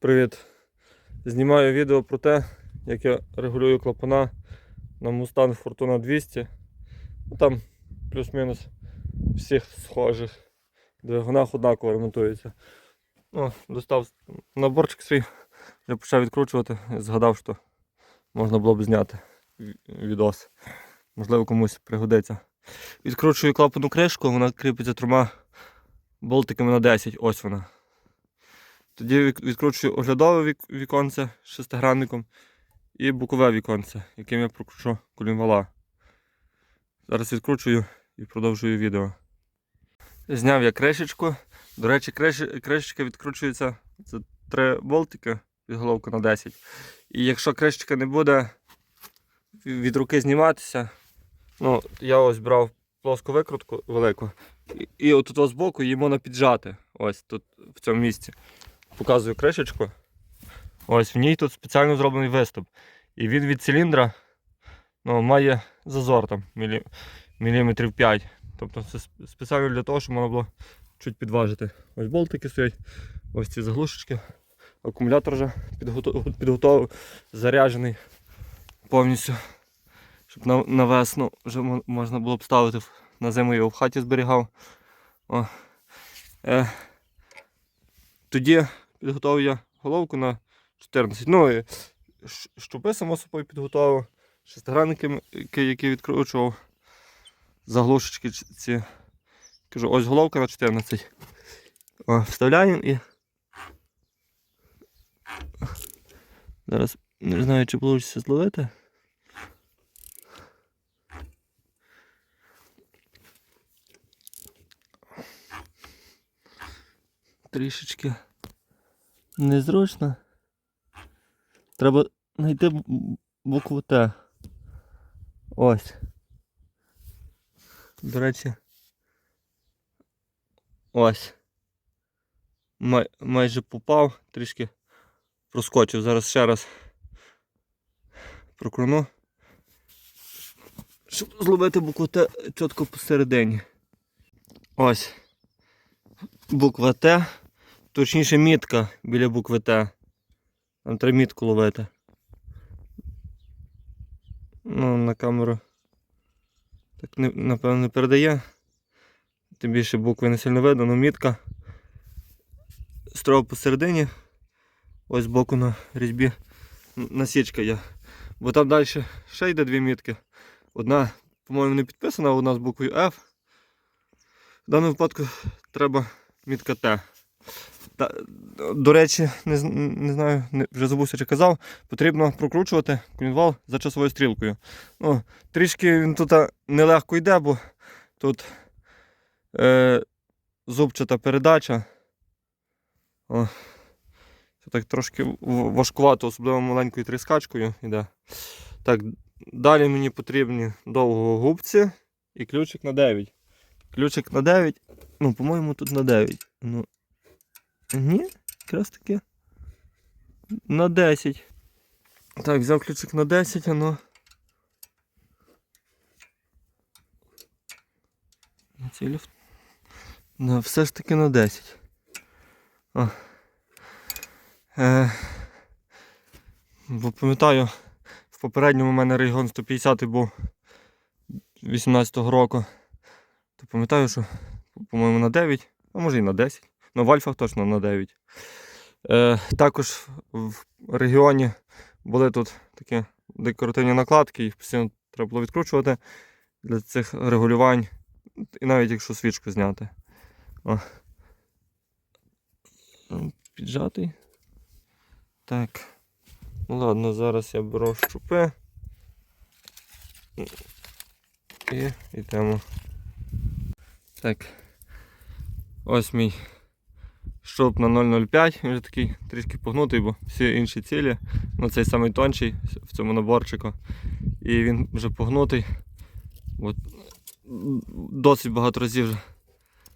Привіт! Знімаю відео про те, як я регулюю клапана на Mustang Fortuna 200. Ну, там плюс-мінус всіх схожих двигунах однаково ремонтується. Ну, достав наборчик свій, вже почав відкручувати, згадав, що можна було б зняти відос. Можливо, комусь пригодиться. Відкручую клапану кришку, вона кріпиться трьома болтиками на 10. Ось вона. Тоді відкручую оглядове віконце шестигранником і бокове віконце, яким я прокручу колінвала. Зараз відкручую і продовжую відео. Зняв я кришечку. До речі, криш- кришечка відкручується. Це три болтики від головки на 10. І якщо кришечка не буде від руки зніматися, ну, я ось брав плоску викрутку велику. І, і отут ось збоку її можна піджати. Ось тут в цьому місці показую кришечку. Ось в ній тут спеціально зроблений виступ. І він від циліндра ну, має зазор там мілі... міліметрів 5. Тобто це спеціально для того, щоб можна було чуть підважити. Ось болтики стоять, ось ці заглушечки. Акумулятор вже підготов... заряджений повністю. Щоб на, на весну вже мо- можна було б ставити на зиму його в хаті зберігав. О. Е, тоді підготував я головку на 14. Ну і щупи само собою підготував. Шестигранники, які відкручував. Заглушечки ці. Кажу, ось головка на 14. О, вставляємо і. Зараз не знаю, чи вийде зловити. Трішечки незручно. Треба знайти букву Т. Ось. До речі. Ось. Май, майже попав, трішки проскочив. Зараз ще раз прокруну. Щоб зловити букву Т чітко посередині. Ось. Буква Т. Точніше мітка біля букви Т. Там треба мітку ловити. Ну, на камеру так напевно не передає. Тим більше букви не сильно видно, але мітка. Строго посередині. Ось збоку на різьбі насічка є. Бо там далі ще йде дві мітки. Одна, по-моєму, не підписана, одна з буквою F. В даному випадку треба мітка Т. Та, до речі, не, не знаю, не, вже забувся чи казав, потрібно прокручувати колінвал за часовою стрілкою. Ну, трішки він тут нелегко йде, бо тут е, зубчата передача. О, це так трошки важкувато, особливо маленькою тріскачкою йде. Так, далі мені потрібні довгогубці і ключик на 9. Ключик на 9. Ну, по-моєму, тут на 9. Ну, ні, якраз таки. На 10. Так, взяв ключик на 10, ну. На цілі. На, все ж таки на 10. О. Е, бо пам'ятаю, в попередньому у мене регіон 150 був 18-го року. То пам'ятаю, що, по-моєму, на 9, а може і на 10. Ну, в Альфах точно на 9. Е, також в регіоні були тут такі декоративні накладки, їх постійно треба було відкручувати для цих регулювань. І навіть якщо свічку зняти. О. Піджатий. Так. Ну ладно, зараз я беру щупи. І йдемо. Так. Ось мій щуп на 0,05. Він вже такий трішки погнутий, бо всі інші цілі. Ну цей самий тонший в цьому наборчику. І він вже погнутий. От, досить багато разів вже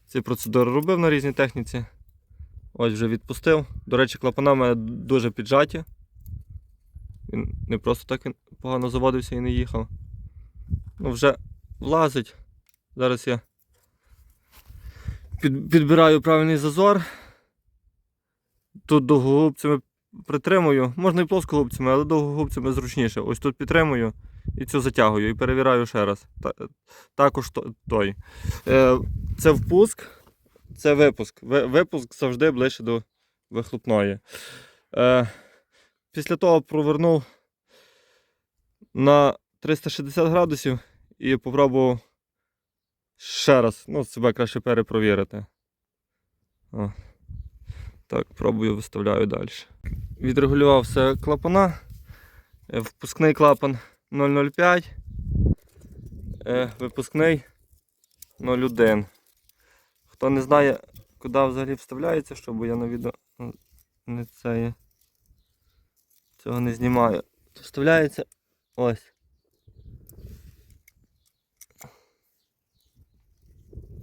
ці процедури робив на різній техніці. Ось вже відпустив. До речі, клапана в мене дуже піджаті. Він не просто так погано заводився і не їхав. Ну вже влазить. Зараз я під, підбираю правильний зазор. Тут довгогубцями притримую, можна і плоскогубцями, але довгогубцями зручніше. Ось тут підтримую і цю затягую і перевіряю ще раз. Також той. Е, це впуск, це випуск. Випуск завжди ближче до вихлопної. Е, після того провернув на 360 градусів і попробував ще раз. Ну, себе краще перепровірити. О. Так, пробую, виставляю далі. Відрегулював все клапана. Е, Впускний клапан 0,05. Е, Випускний 0,1. Хто не знає, куди взагалі вставляється, щоб я на відео ну, не це є. Цього не знімаю. То вставляється ось.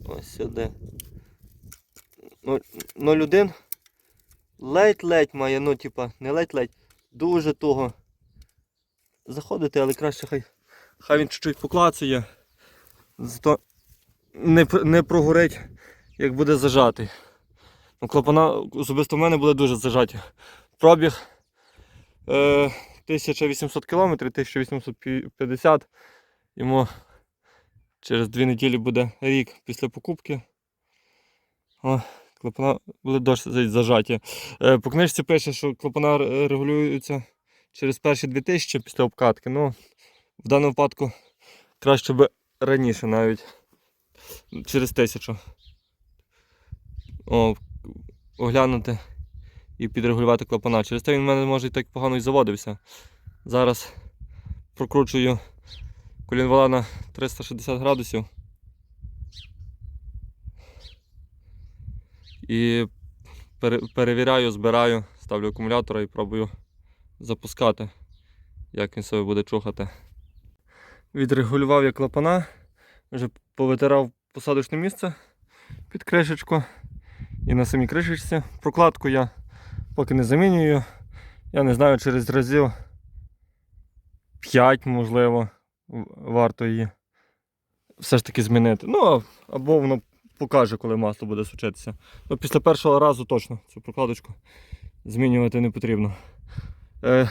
Ось сюди. Ну, 0,1. Ледь-ледь має, ну, типа, не ледь-ледь. Дуже туго. Заходити, але краще хай. Хай він чуть-чуть поклацує. Зато не, не прогорить, як буде зажатий. Ну, клапана особисто в мене були дуже зажаті. Пробіг е, 1800 км, 1850. Йому через дві неділі буде рік після покупки. О, клапана були досить зажаті. Е, по книжці пише, що клапана регулюються через перші 2000 після обкатки. Ну, в даному випадку краще би раніше навіть. Через 1000. О, оглянути і підрегулювати клапана. Через те він в мене може і так погано і заводився. Зараз прокручую колінвала на 360 градусів. І перевіряю, збираю, ставлю акумулятора і пробую запускати, як він себе буде чухати. Відрегулював я клапана, вже повитирав посадочне місце під кришечку. І на самій кришечці прокладку я поки не замінюю. Я не знаю, через разів 5, можливо, варто її все ж таки змінити. Ну, або воно покаже, коли масло буде сучитися. Ну, після першого разу точно цю прокладочку змінювати не потрібно. Е,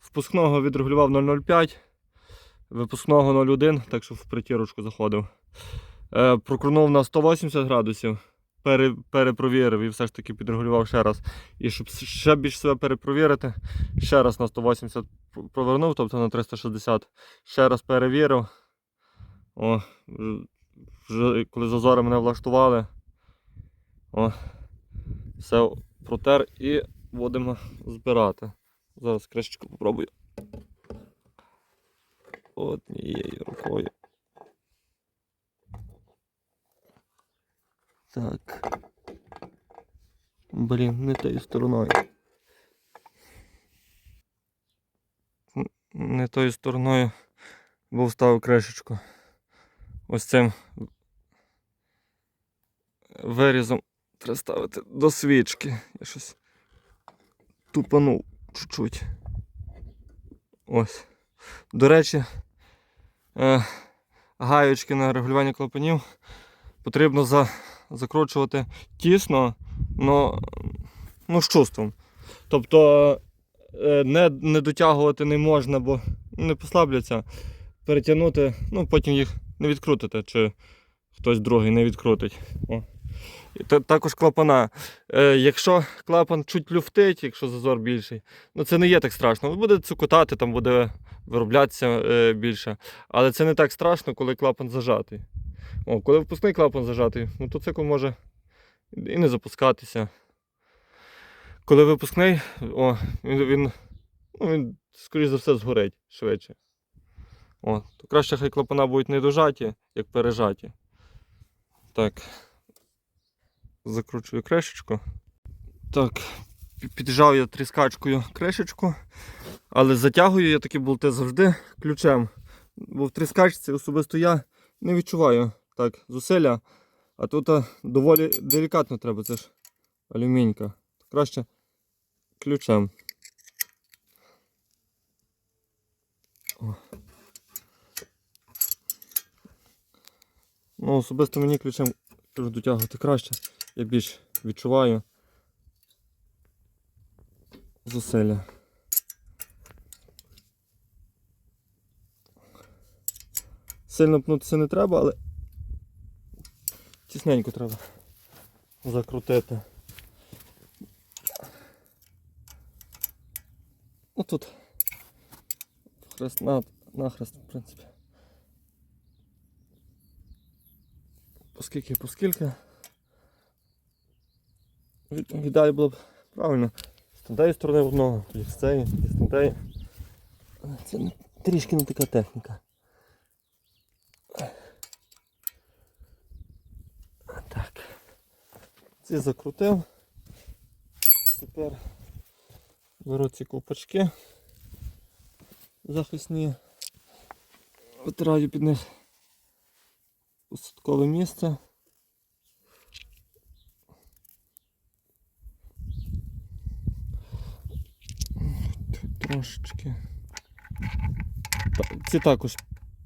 впускного відрегулював 0,05, випускного 0,1, так що в притірочку заходив. Е, прокрунув на 180 градусів, пере, перепровірив і все ж таки підрегулював ще раз. І щоб ще більш себе перепровірити, ще раз на 180 пр- провернув, тобто на 360, ще раз перевірив. О, вже- коли зазори мене влаштували. О, все протер і будемо збирати. Зараз кришечку попробую. Однією рукою. Так. Блін, не тою стороною. Не тою стороною, бо вставив кришечку. Ось цим вирізом треба ставити до свічки. Я щось тупанув чуть-чуть. Ось. До речі, е, гаючки на регулювання клапанів потрібно за, закручувати тісно, но, ну, з чувством. Тобто е, не, не дотягувати не можна, бо не послабляться. Перетягнути, ну потім їх не відкрутите, чи хтось другий не відкрутить. О. І та- також клапана. Е, якщо клапан чуть люфтить, якщо зазор більший, ну це не є так страшно. Буде цукотати, там буде вироблятися е, більше. Але це не так страшно, коли клапан зажатий. О, коли впускний клапан зажатий, мотоцикл може і не запускатися. Коли випускний, о, він, він, ну, він скоріш за все, згорить швидше. О, то краще хай клапана будуть не дожаті, як пережаті. Так. Закручую кришечку. Так, піджав я тріскачкою кришечку, але затягую я такі болти завжди ключем. Бо в тріскачці особисто я не відчуваю так зусилля. А тут доволі делікатно треба, це ж алюмінька. Краще ключем. Ну, особисто мені ключем дотягувати краще. Я більш відчуваю. зусилля. Сильно пнутися не треба, але тісненько треба закрутити. Ну тут хрест на, нахрест, в принципі. Поскільки, поскільки. Від, віддалі було б правильно. З тієї сторони одного, тоді з цієї, тоді з тієї. Це трішки не така техніка. Так. Ці закрутив. Тепер беру ці ковпачки захисні, витираю під них посадкове місце. Трошечки. Ці також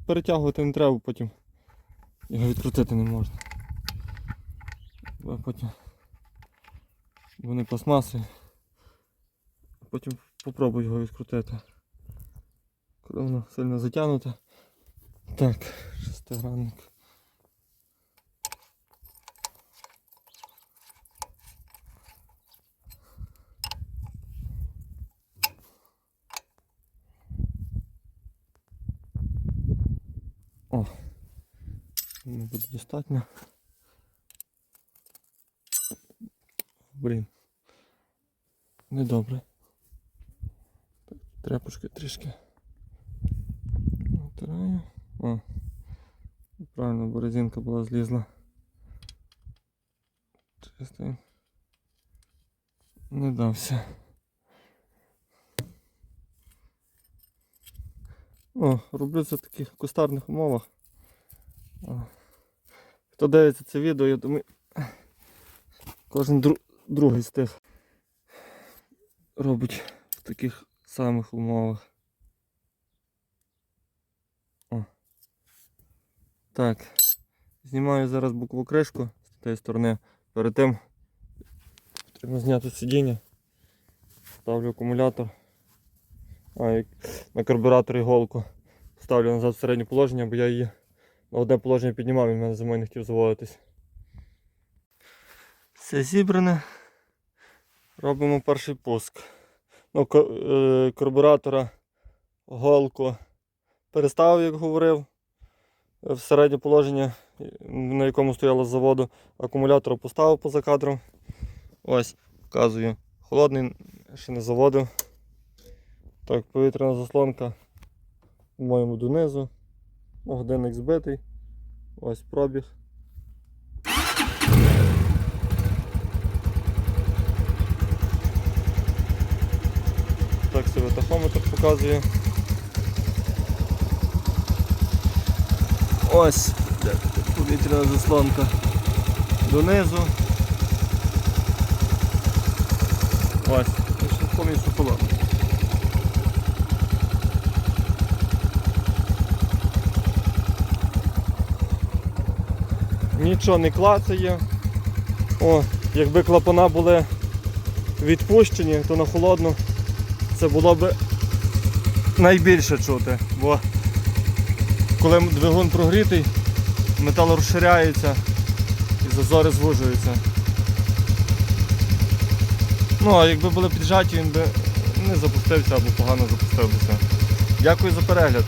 перетягувати не треба, потім його відкрутити не можна. Бо потім вони пластмаси. Потім попробую його відкрутити. Коли воно сильно затягнуте. Так, шестигранник. Не буде достатньо. Блін. Недобре. Тряпочки трішки. Натираю. О. Правильно, бо резинка була злізла. Чисто. Не дався. О, роблю це в таких кустарних умовах. О. Хто дивиться це відео, я думаю, кожен дру- другий з тих робить в таких самих умовах. О. Так. Знімаю зараз бокову кришку з тієї сторони. Перед тим потрібно зняти сидіння. Ставлю акумулятор. А, на карбюратор іголку. Ставлю назад в середнє положення, бо я її одне положення піднімав, він мене зимою не хотів заводитись. Все зібране. Робимо перший пуск. Ну, е, голку переставив, як говорив, в середнє положення, на якому стояло з заводу. Акумулятор поставив поза кадром. Ось, показую. Холодний, ще не заводив. Так, повітряна заслонка, по-моєму, донизу. Ну, Годинник збитий. Ось пробіг. Так себе тахометр показує. Ось повітряна заслонка донизу. Ось, і ще повністю Нічого не клацає. О, якби клапана були відпущені, то на холодну це було б найбільше чути, бо коли двигун прогрітий, метал розширяється і зазори звужуються. Ну, а якби були піджаті, він би не запустився або погано запустився. Дякую за перегляд.